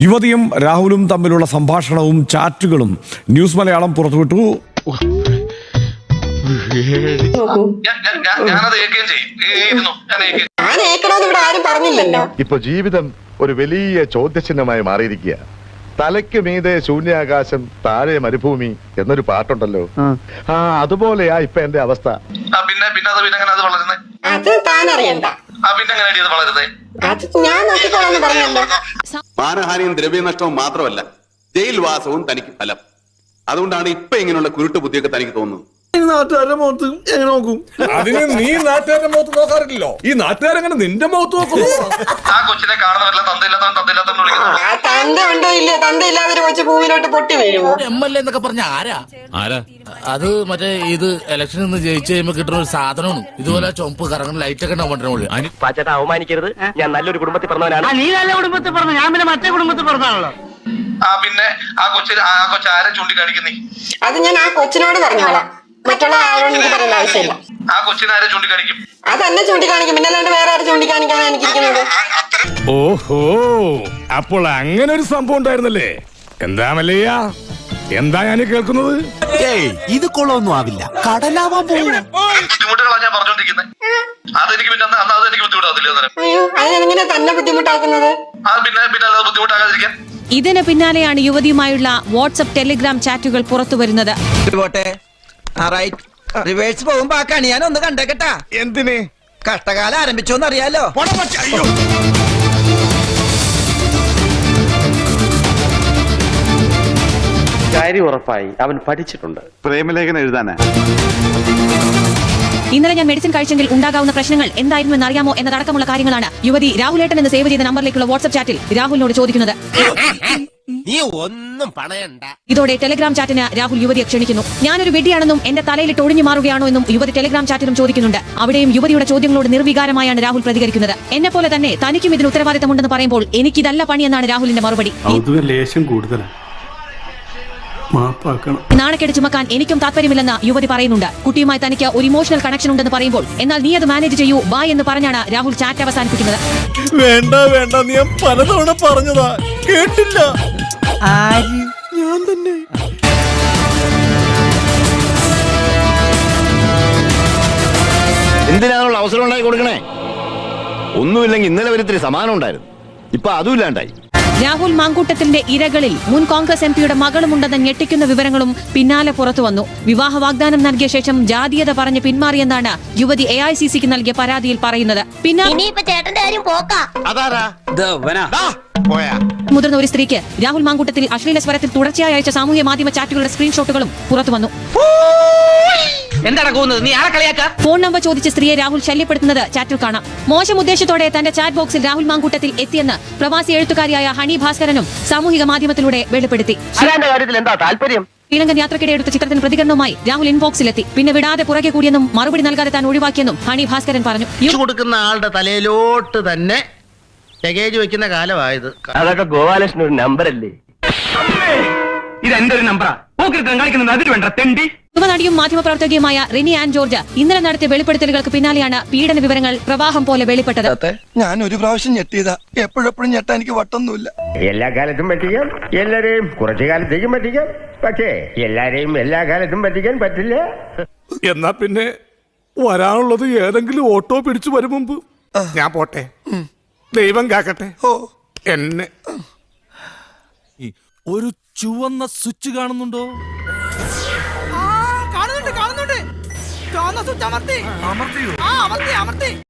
യുവതിയും രാഹുലും തമ്മിലുള്ള സംഭാഷണവും ചാറ്റുകളും ന്യൂസ് മലയാളം പുറത്തുവിട്ടു. ഇപ്പൊ ജീവിതം ഒരു വലിയ ചോദ്യചിഹ്നമായി മാറിയിരിക്കുക. തലയ്ക്ക് മീതെ ശൂന്യാകാശം താഴെ മരുഭൂമി എന്നൊരു പാട്ടുണ്ടല്ലോ. ആ. അതുപോലെയാ ഇപ്പൊ എന്റെ അവസ്ഥ. ആ പിന്നെ പിന്നെ അത് പിന്നെ അത് അത് താൻ അറിയണ്ട മാനഹാനിയും ദ്രവ്യനഷ്ടവും മാത്രമല്ല ജയിൽവാസവും തനിക്ക് ഫലം. അതുകൊണ്ടാണ് ഇപ്പൊ ഇങ്ങനെയുള്ള കുരുട്ട് ബുദ്ധിയൊക്കെ തനിക്ക് തോന്നുന്നത്. നാട്ടുകാരുടെ മുഖത്ത് എങ്ങനെ നോക്കും? അതിന് നീ നാട്ടുകാരുടെ മുഖത്ത് നോക്കാറില്ലല്ലോ. ഈ നാട്ടുകാരെങ്ങനെ നിന്റെ മുഖത്ത് നോക്കുന്നു ആ കൊച്ചിനെ കാണുന്നവരെല്ലാം തന്തയില്ലാത്തവൻ തന്തയില്ലാത്തവൻ വിളിക്കുന്നു. ആ തന്ത ഉണ്ടോ ഇല്ലയോ തന്ത ഇല്ലാതെ കൊച്ചു ഭൂമിയിലോട്ട് പൊട്ടി വീഴുമോ? എം എൽ എ എന്നൊക്കെ പറഞ്ഞ ആരാ? ആരാ? അത് മറ്റേ ഇത് ഇലക്ഷനിൽ നിന്ന് ജയിച്ചു കഴിയുമ്പോ കിട്ടുന്ന ഒരു സാധനമാണ്. ഇതുപോലെ ചുമപ്പ് കറങ്ങുന്ന ലൈറ്റ് ഒക്കെ ഉണ്ടാവും പാച്ചേട്ടാ അവമാനിക്കരുത്. ഞാൻ നല്ലൊരു കുടുംബത്തിൽ പറഞ്ഞവനാണ്. നീ നല്ല കുടുംബത്തിൽ പറഞ്ഞു. ഞാൻ പിന്നെ മറ്റേ കുടുംബത്തിൽ പറഞ്ഞാണല്ലോ ആ പിന്നെ ആ കൊച്ചിന് ആ കൊച്ചാരെ ആരെ ചൂണ്ടിക്കാണിക്കുന്നേ? അത് ഞാൻ ആ കൊച്ചിനോട് പറഞ്ഞോളാം. മറ്റുള്ള ആവശ്യമില്ല. ആ കൊച്ചിനെ ആരെ ചൂണ്ടിക്കാണിക്കും? അത് തന്നെ ചൂണ്ടിക്കാണിക്കും. പിന്നെ അല്ലാണ്ട് വേറെ ആരും ചൂണ്ടിക്കാണിക്കാനാണ് എനിക്കിരിക്കുന്നത്? ഓഹോ അപ്പോൾ അങ്ങനെ ഒരു സംഭവം ഉണ്ടായിരുന്നല്ലേ? എന്താ മല്ലയ്യ? എന്താ ഞാൻ കേൾക്കുന്നത്? ഇത് കൊള്ളൊന്നും ആവില്ല. കടലാവാൻ പോവുക. ബുദ്ധിമുട്ടുകളാണ് ഞാൻ പറഞ്ഞോണ്ടിരിക്കുന്നത് അതെനിക്ക് പിന്നെ അന്ന് അന്ന് അതെനിക്ക് ബുദ്ധിമുട്ടാകത്തില്ല അന്നേരം? അയ്യോ അതിനെങ്ങനെ തന്നെ ബുദ്ധിമുട്ടാക്കുന്നത്? ആ പിന്നെ പിന്നെ അല്ലാതെ ബുദ്ധിമുട്ടാകാതിരിക്കാൻ. ഇതിന് പിന്നാലെയാണ് യുവതിയുമായുള്ള വാട്സപ്പ് ടെലിഗ്രാം ചാറ്റുകൾ പുറത്തുവരുന്നത് പോട്ടെ. റിവേഴ്സ് പോകുമ്പോ ആ കണി ഞാൻ ഒന്ന് കണ്ടേക്കട്ടാ. എന്തിന്? കഷ്ടകാലം ആരംഭിച്ചോന്ന് അറിയാലോ കാര്യം ഉറപ്പായി. അവൻ പഠിച്ചിട്ടുണ്ട്. പ്രേമലേഖനം എഴുതാനാ? ഇന്നലെ ഞാൻ മെഡിസിൻ കഴിച്ചെങ്കിൽ ഉണ്ടാകാവുന്ന പ്രശ്നങ്ങൾ എന്തായിരുന്നു എന്ന് അറിയാമോ എന്നതടക്കമുള്ള കാര്യങ്ങളാണ് യുവതി രാഹുലേട്ടൻ എന്ന് സേവ് ചെയ്ത നമ്പറിലേക്കുള്ള വാട്സ്ആപ്പ് ചാറ്റിൽ രാഹുലിനോട് ചോദിക്കുന്നത്. നീ ഒന്നും പണയണ്ട. ഇതോടെ ടെലിഗ്രാം ചാറ്റിന് രാഹുൽ യുവതിയെ ക്ഷണിക്കുന്നു. ഞാനൊരു വെടിയാണെന്നും എന്റെ തലയിലിട്ട് ഒഴിഞ്ഞു മാറുകയാണോ എന്നും യുവതി ടെലിഗ്രാം ചാറ്റിലും ചോദിക്കുന്നുണ്ട്. അവിടെയും യുവതിയുടെ ചോദ്യങ്ങളോട് നിർവികാരമായാണ് രാഹുൽ പ്രതികരിക്കുന്നത്. എന്നെ പോലെ തന്നെ തനിക്കും ഇതിന് ഉത്തരവാദിത്തമുണ്ടെന്ന് പറയുമ്പോൾ എനിക്കിതല്ല പണിയെന്നാണ് രാഹുലിന്റെ മറുപടി. നാണക്കെടു ലേശം നാണക്കേട് ചുമക്കാൻ എനിക്കും താല്പര്യമില്ലെന്ന് യുവതി പറയുന്നുണ്ട്. കുട്ടിയുമായി തനിക്ക് ഒരു ഇമോഷണൽ കണക്ഷൻ ഉണ്ടെന്ന് പറയുമ്പോൾ എന്നാൽ നീ അത് മാനേജ് ചെയ്യൂ. ബാ എന്ന് പറഞ്ഞാണ് രാഹുൽ ചാറ്റ് അവസാനിപ്പിക്കുന്നത്. വേണ്ട വേണ്ട. നീ ഞാൻ പലതവണ പറഞ്ഞതാ. കേട്ടില്ല. ഞാൻ തന്നെ. എന്തിനാണുള്ള അവസരം ഉണ്ടായി കൊടുക്കണേ? ഒന്നുമില്ലെങ്കിൽ ഇന്നലെ വരെ ഇത്തിരി സമാനം ഉണ്ടായിരുന്നു. ഇപ്പൊ അതും ഇല്ലാണ്ടായി. രാഹുൽ മാങ്കൂട്ടത്തിന്റെ ഇരകളിൽ മുൻ കോൺഗ്രസ് എം പിയുടെ മകളുമുണ്ടെന്ന ഞെട്ടിക്കുന്ന വിവരങ്ങളും പിന്നാലെ പുറത്തു വന്നു. വിവാഹ വാഗ്ദാനം നൽകിയ ശേഷം ജാതീയത പറഞ്ഞ് പിന്മാറിയെന്നാണ് യുവതി എ ഐ സി സിക്ക് നൽകിയ പരാതിയിൽ പറയുന്നത്. പിന്നെ മുതിർന്ന ഒരു സ്ത്രീക്ക് രാഹുൽ മാങ്കൂട്ടത്തിൽ അശ്ലീല സ്വരത്തിൽ തുടർച്ചയായി അയച്ച സാമൂഹ്യ മാധ്യമ ചാറ്റുകളുടെ സ്ക്രീൻഷോട്ടുകളും പുറത്തു വന്നു. എന്താണ് പോകുന്നത് നീ ആരെ കളിയാക്കാ? ഫോൺ നമ്പർ ചോദിച്ച സ്ത്രീയെ രാഹുൽ ശല്യപ്പെടുത്തുന്നത് ചാറ്റിൽ കാണാം. മോശം ഉദ്ദേശത്തോടെ തന്റെ ചാറ്റ് ബോക്സിൽ രാഹുൽ മാങ്കൂട്ടത്തിൽ എത്തിയെന്ന് പ്രവാസി എഴുത്തുകാരിയായ ഹണി ഭാസ്കരനും സാമൂഹിക മാധ്യമത്തിലൂടെ വെളിപ്പെടുത്തി. ശ്രീലങ്കൻ യാത്രക്കിടെ എടുത്ത ചിത്രത്തിന് പ്രതികരണവുമായി രാഹുൽ ഇൻബോക്സിലെത്തി പിന്നെ വിടാതെ പുറകെ കൂടിയെന്നും മറുപടി നൽകാതെ താൻ ഒഴിവാക്കിയെന്നും ഹണി ഭാസ്കരൻ പറഞ്ഞു. കൊടുക്കുന്ന ആളുടെ തലയിലോട്ട് തന്നെ ലഗേജ് വെക്കുന്ന കാലമായത്. അതൊക്കെ ഗോപാലകൃഷ്ണൻ ഒരു നമ്പർ അല്ലേ ഇത് എന്റെ ഒരു നമ്പറാ? പോക്കിരുത്തം കളിക്കുന്നത് അതിൽ വേണ്ട തെണ്ടി. യുവനടിയും മാധ്യമപ്രവർത്തകയുമായ റിനി ആൻഡ് ജോർജ് ഇന്നലെ നടത്തിയ വെളിപ്പെടുത്തലുകൾക്ക് പിന്നാലെയാണ് പീഡന വിവരങ്ങൾ പ്രവാഹം പോലെ വെളിപ്പെട്ടത്. ഞാൻ ഒരു പ്രാവശ്യം ഞെട്ടിയതാ. എപ്പോഴെപ്പോഴും ഞെട്ടാൻ എനിക്ക് വട്ടൊന്നുമില്ല. എല്ലാ കാലത്തും പറ്റിക്കാം എല്ലാരെയും കുറച്ചു കാലത്തേക്കും പറ്റിക്കാം പക്ഷേ എല്ലാരെയും എല്ലാ കാലത്തും പറ്റിക്കാൻ പറ്റില്ല. എന്നാ പിന്നെ വരാനുള്ളത് ഏതെങ്കിലും ഓട്ടോ പിടിച്ചു വരും മുമ്പ്. ഞാൻ പോട്ടെ. ദൈവം കാക്കട്ടെ. ഓ. എന്നെ. ഒരു ചുവന്ന സ്വിച്ച് കാണുന്നുണ്ടോ? കാണുന്നുണ്ട് കാണുന്നുണ്ട്. ചുവന്ന സ്വിച്ച് അമർത്തി. ആ അമർത്തി അമർത്തി.